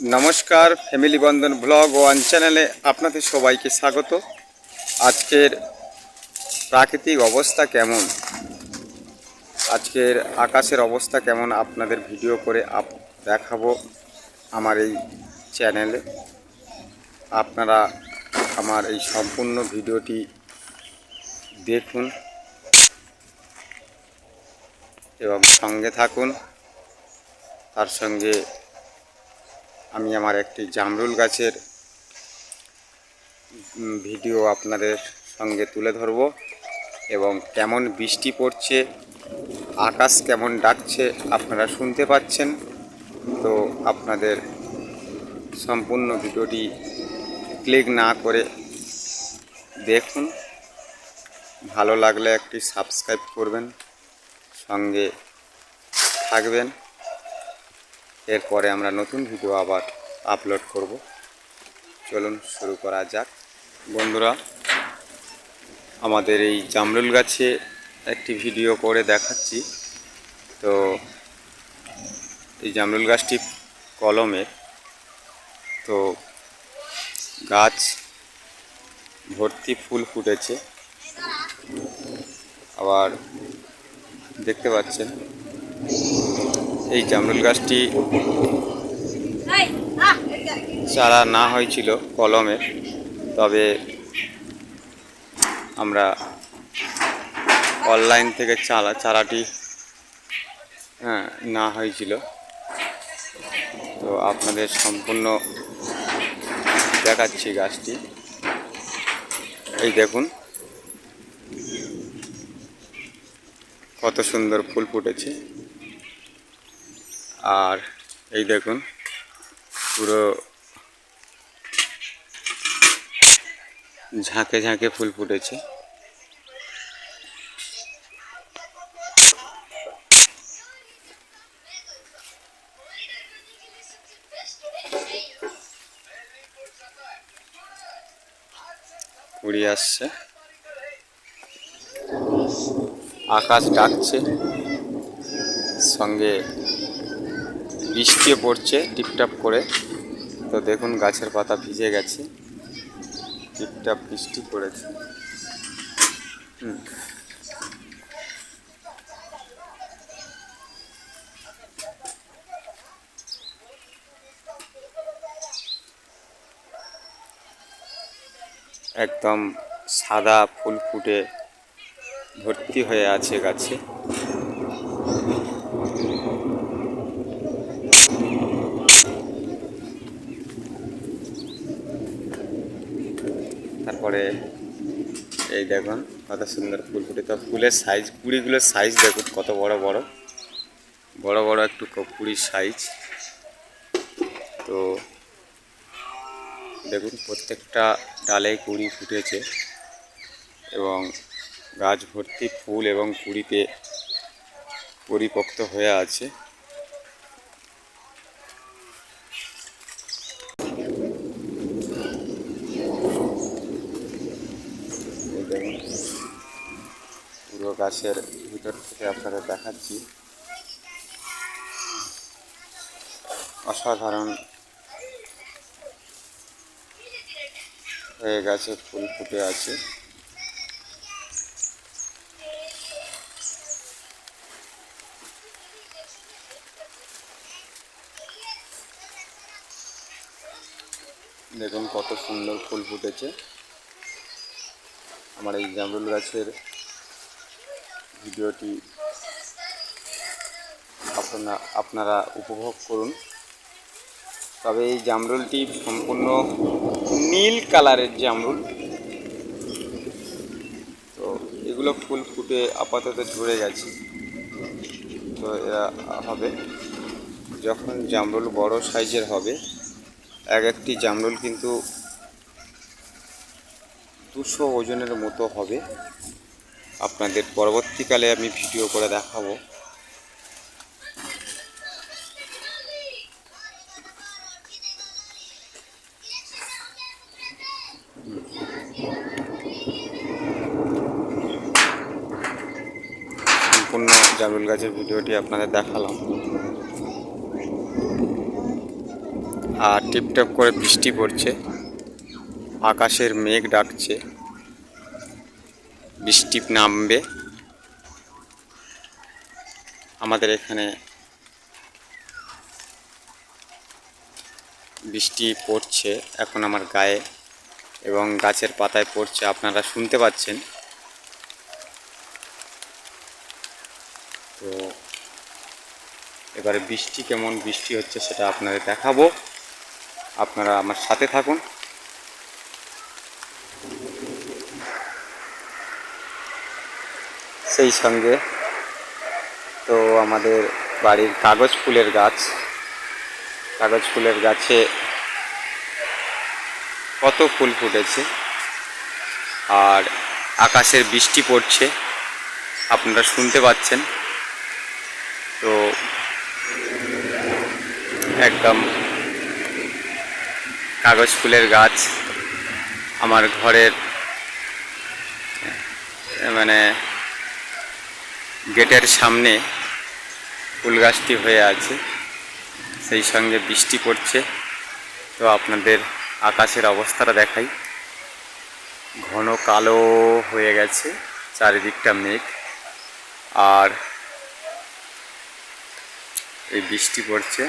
নমস্কার, ফ্যামিলি বন্ধন blog one চ্যানেলে আপনাদের সবাইকে স্বাগত। আজকের প্রাকৃতিক অবস্থা কেমন? আজকের আকাশের অবস্থা কেমন আপনাদের ভিডিও করে আপ দেখাবো আমার এই চ্যানেলে। আপনারা আমার এই সম্পূর্ণ ভিডিওটি দেখুন এবং সঙ্গে থাকুন। তার সঙ্গে আমি আমার একটি জামরুল গাছের ভিডিও আপনাদের সঙ্গে তুলে ধরব এবং কেমন বৃষ্টি পড়ছে, আকাশ কেমন ডাকছে আপনারা শুনতে পাচ্ছেন। তো আপনাদের সম্পূর্ণ ভিডিওটি ক্লিক না করে দেখুন। ভালো লাগলে একটি সাবস্ক্রাইব করবেন, সঙ্গে থাকবেন। এরপরে আমরা নতুন ভিডিও আবার আপলোড করব। চলুন শুরু করা যাক। বন্ধুরা, আমাদের এই জামরুল গাছে একটি ভিডিও করে দেখাচ্ছি। তো এই জামরুল গাছটি কলমের। তো গাছ ভর্তি ফুল ফুটেছে। আবার দেখতে পাচ্ছেন এই জামরুল গাছটি চারা না হয়েছিল কলমে, তবে আমরা অনলাইন থেকে চারা, চারাটি হ্যাঁ না হয়েছিল। তো আপনাদের সম্পূর্ণ দেখাচ্ছি গাছটি। এই দেখুন, কত সুন্দর ফুল ফুটেছে। আর এই দেখুন পুরো ঝাঁকে ঝাঁকে ফুল ফুটেছে। উড়ে আসছে। আকাশ ডাকছে। সঙ্গে বৃষ্টিও পড়ছে, টিপটাপ করে। তো দেখুন, গাছের পাতা ভিজে গেছে। টিপটাপ বৃষ্টি পড়েছে। একদম সাদা ফুল ফুটে ভর্তি হয়ে আছে গাছে। তারপরে এই দেখুন, কত সুন্দর ফুল ফুটে তো ফুলের সাইজ কুড়িগুলোর সাইজ দেখুন, কত বড় বড়। বড় বড় একটু কুড়ির সাইজ তো দেখুন, প্রত্যেকটা ডালে কুড়ি ফুটেছে এবং গাছ ভর্তি ফুল এবং কুড়িতে পরিপক্ত হয়ে আছে এই দেখুন পুরো গাছের ভিতর থেকে আপনাদের দেখাচ্ছি। অসাধারণ হয়ে গেছে, ফুল ফুটে আছে। দেখুন কত সুন্দর ফুল ফুটেছে। আমার এই জামরুল গাছের ভিডিওটি আপনারা আপনারা উপভোগ করুন। তবে এই জামরুলটি সম্পূর্ণ নীল কালারের জামরুল। তো এগুলো ফুল ফুটে আপাতত ঝরে গেছে। তো এরা হবে। যখন জামরুল বড় সাইজের হবে, এক একটি জামরুল কিন্তু দুশো ওজনের মতো হবে। আপনাদের পরবর্তীকালে আমি ভিডিও করে দেখাবো। সম্পূর্ণ জামরুল গাছের ভিডিওটি আপনাদের দেখালাম। আর টিপটপ করে বৃষ্টি পড়ছে। আকাশের মেঘ ডাকছে। বৃষ্টি নামবে। আমাদের এখানে বৃষ্টি পড়ছে এখন আমার গায়ে এবং গাছের পাতায় পড়ছে, আপনারা শুনতে পাচ্ছেন। তো এবারে বৃষ্টি কেমন, বৃষ্টি হচ্ছে সেটা আপনাদের দেখাবো। আপনারা আমার সাথে থাকুন। সেই সঙ্গে তো আমাদের বাড়ির কাগজ ফুলের গাছ। কাগজ ফুলের গাছে কত ফুল ফুটেছে। আর আকাশের বৃষ্টি পড়ছে, আপনারা শুনতে পাচ্ছেন। তো একদম কাগজ ফুলের গাছ আমার ঘরের মানে গেটের সামনে ফুল গাছটি হয়ে আছে। সেই সঙ্গে বৃষ্টি পড়ছে। তো আপনাদের আকাশের অবস্থাটা দেখাই। ঘন কালো হয়ে গেছে, চারিদিকটা মেঘ। আর এই বৃষ্টি পড়ছে।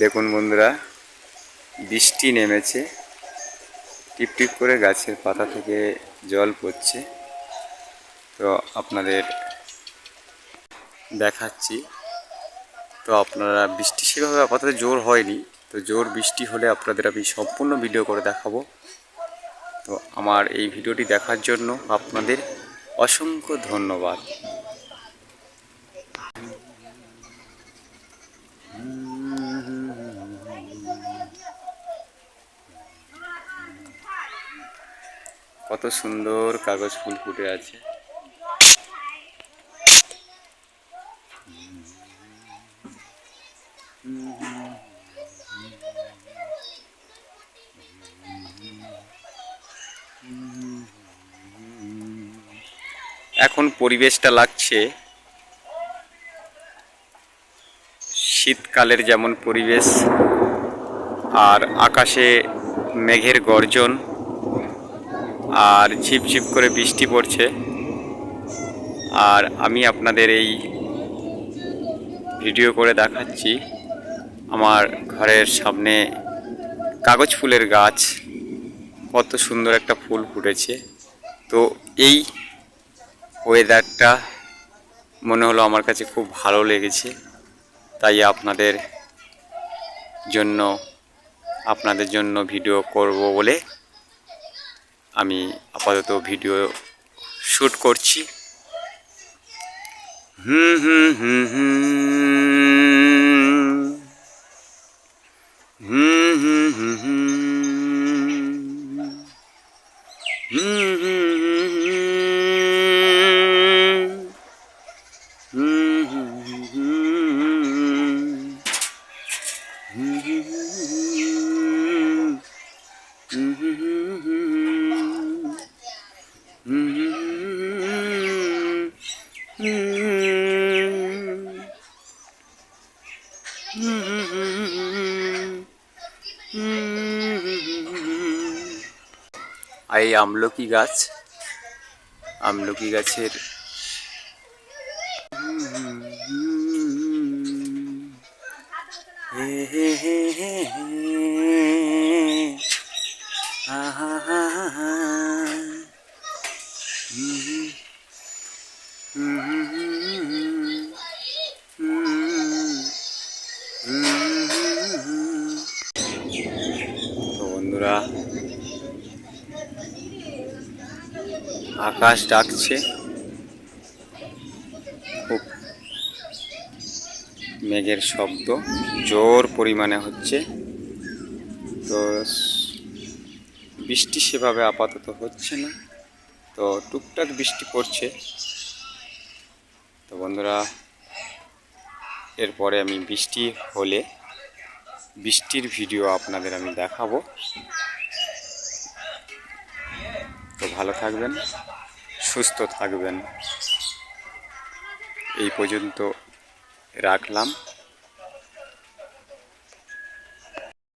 দেখুন বন্ধুরা বৃষ্টি নেমেছে টিপ টিপ করে গাছের পাতা থেকে জল পড়ছে। তো আপনাদের দেখাচ্ছি। তো আপনারা বৃষ্টি সেভাবে আপাতত জোর হয়নি। তো জোর বৃষ্টি হলে আপনাদের আমি সম্পূর্ণ ভিডিও করে দেখাবো। তো আমার এই ভিডিওটি দেখার জন্য আপনাদের অসংখ্য ধন্যবাদ। কত সুন্দর কাগজ ফুল ফুটে আছে। এখন পরিবেশটা লাগছে শীতকালের যেমন পরিবেশ, আর আকাশে মেঘের গর্জন, আর ঝিপঝিপ করে বৃষ্টি পড়ছে। আর আমি আপনাদের এই ভিডিও করে দেখাচ্ছি। আমার ঘরের সামনে কাগজ ফুলের গাছ। কত সুন্দর একটা ফুল ফুটেছে। তো এই ওয়েদারটা মনে হলো আমার কাছে খুব ভালো লেগেছে। তাই আপনাদের জন্য আপনাদের জন্য ভিডিও করব বলে আমি আপাতত ভিডিও শ্যুট করছি। হুম হুম হুম হুম। mhm Hmm. এই আমলকি গাছ আমলকি গাছের হে হে হে হে আহা আকাশ ডাকছে। খুব মেঘের শব্দ, জোর পরিমাণে হচ্ছে। তো বৃষ্টি সেভাবে আপাতত হচ্ছে না। তো টুকটাক বৃষ্টি পড়ছে। তো বন্ধুরা, এরপরে আমি বৃষ্টি হলে বৃষ্টির ভিডিও আপনাদের আমি দেখাবো। তো ভালো থাকবেন সুস্থ থাকবেন। এই পর্যন্ত রাখলাম।